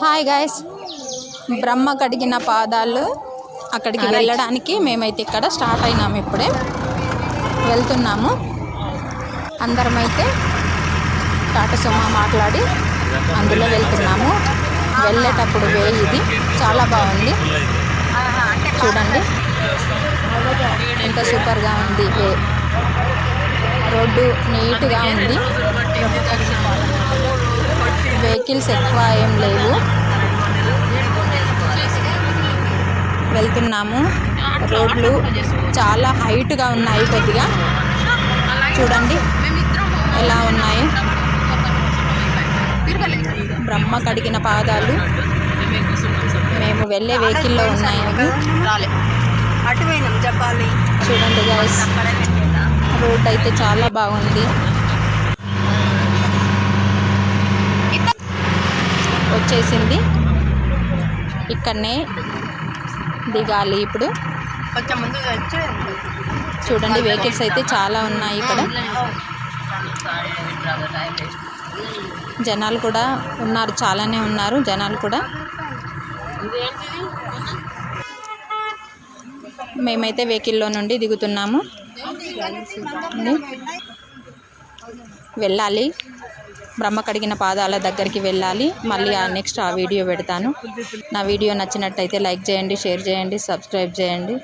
Hi guys బ్రహ్మ కడిగిన పాదాలు అక్కడికి వెళ్ళడానికి మేమైతే ఇక్కడ స్టార్ట్ అయినాము ఇప్పుడే. వెళ్తున్నాము. అందరమైతే టాటా సుమా మాట్లాడి అందులో వెళ్తున్నాము. వెళ్ళేటప్పుడు వే ఇది. చాలా బాగుంది. చూడండి. ఎంత సూపర్గా ఉంది వే. రోడ్డు నీట్గా ఉంది. వెహికల్స్ ఎక్కువ ఏం లేవు. వెళ్తున్నాము. రోడ్లు చాలా హైట్గా ఉన్నాయి కొద్దిగా. చూడండి ఎలా ఉన్నాయి. బ్రహ్మ కడిగిన పాదాలు. మేము వెళ్ళే వెహికల్లో ఉన్నాయి చెప్పాలి చూడండి గైస్ రోడ్ అయితే చాలా బాగుంది. వచ్చేసింది. ఇక్కడనే దిగాలి ఇప్పుడు. కొంచెం ముందు వచ్చి చూడండి వెహికల్స్ అయితే చాలా ఉన్నాయి ఇక్కడ. జనాలు కూడా ఉన్నారు చాలానే ఉన్నారు జనాలు కూడా. మేమైతే వెహికల్లో నుండి దిగుతున్నాము. వెళ్ళాలి. బ్రహ్మ కడిగిన పాదాల దగ్గరికి వెళ్ళాలి. మళ్ళీ ఆ నెక్స్ట్ ఆ వీడియో పెడతాను. నా వీడియో నచ్చినట్టయితే లైక్ చేయండి షేర్ చేయండి సబ్స్క్రైబ్ చేయండి.